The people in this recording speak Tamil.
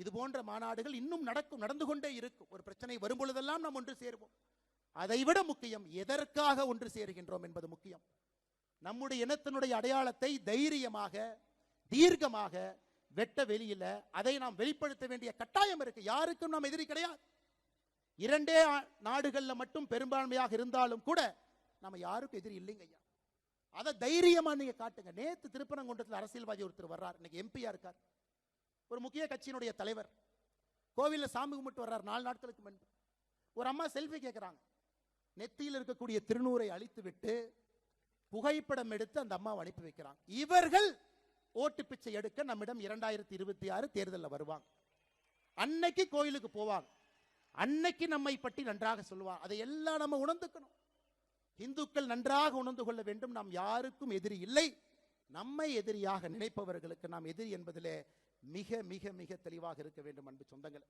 இது போன்ற மாநாடுகள் இன்னும் நடக்கும் நடந்து கொண்டே இருக்கும் ஒரு பிரச்சனை வரும் பொழுதெல்லாம் நாம் ஒன்று சேருவோம். அதைவிட முக்கியம் எதற்காக ஒன்று சேருகின்றோம் என்பது முக்கியம். நம்முடைய இனத்தினுடைய அடையாளத்தை தைரியமாக தீர்க்கமாக வெட்ட வெளியில அதை நாம் வெளிப்படுத்த வேண்டிய கட்டாயம் இருக்கு. யாருக்கும் நாம் எதிரி கிடையாது. இரண்டே நாடுகள்ல மட்டும் பெரும்பான்மையாக இருந்தாலும் கூட நம்ம யாருக்கும் எதிரி இல்லைங்க ஐயா. அதை தைரியமா நீங்க காட்டுங்க. நேத்து திருப்பரங்குன்றத்தில் அரசியல்வாதி ஒருத்தர் வர்றார். இன்னைக்கு எம்பியா இருக்கார். ஒரு முக்கிய கட்சியினுடைய தலைவர். கோவிலில் சாமி கும்பிட்டு வர்றார் நாலு நாட்களுக்கு முன்பு. ஒரு அம்மா செல்ஃபி கேட்குறாங்க நெத்தியில் இருக்கக்கூடிய திருநூறை அழித்து விட்டு புகைப்படம் எடுத்து அந்த அம்மாவை அனுப்பி வைக்கிறாங்க. இவர்கள் ஓட்டு பிச்சை எடுக்க நம்மிடம் இரண்டாயிரத்தி இருபத்தி ஆறு தேர்தலில் வருவாங்க. அன்னைக்கு கோயிலுக்கு போவாங்க. அன்னைக்கு நம்மை பற்றி நன்றாக சொல்லுவாங்க. அதை எல்லாம் நம்ம உணர்ந்துக்கணும். இந்துக்கள் நன்றாக உணர்ந்து கொள்ள வேண்டும். நாம் யாருக்கும் எதிரி இல்லை. நம்மை எதிரியாக நினைப்பவர்களுக்கு நாம் எதிரி என்பதிலே மிக மிக மிக தெளிவாக இருக்க வேண்டும் அன்பு சொந்தங்கள்.